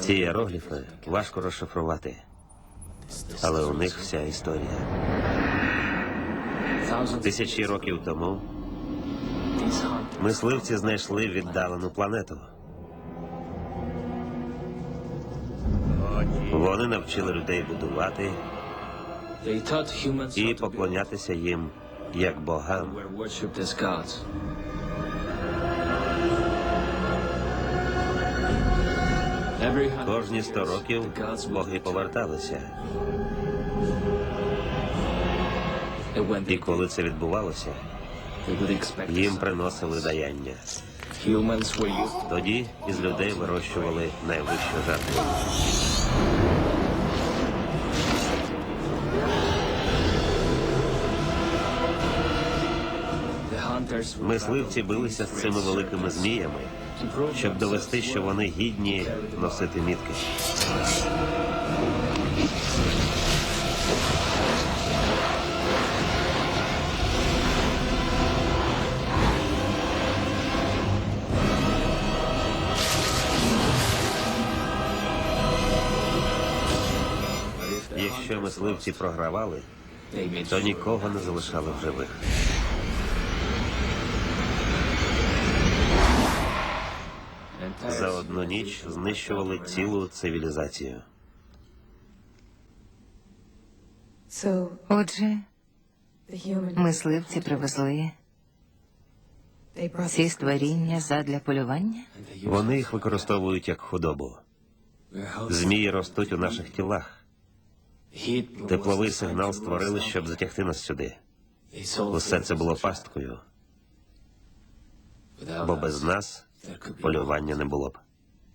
Ці іерогліфи важко розшифрувати, але у них вся історія. Тисячі років тому мисливці знайшли віддалену планету. Вони навчили людей будувати і поклонятися їм як богам. Кожні сто років боги поверталися. І коли це відбувалося, їм приносили даяння. Тоді із людей вирощували найвищу жертву. Мисливці билися з цими великими зміями, щоб довести, що вони гідні носити мітки. Якщо мисливці програвали, то нікого не залишали в живих. Одну ніч знищували цілу цивілізацію. Отже, мисливці привезли ці створіння задля полювання? Вони їх використовують як худобу. Змії ростуть у наших тілах. Тепловий сигнал створили, щоб затягти нас сюди. Усе це було пасткою, бо без нас полювання не було б.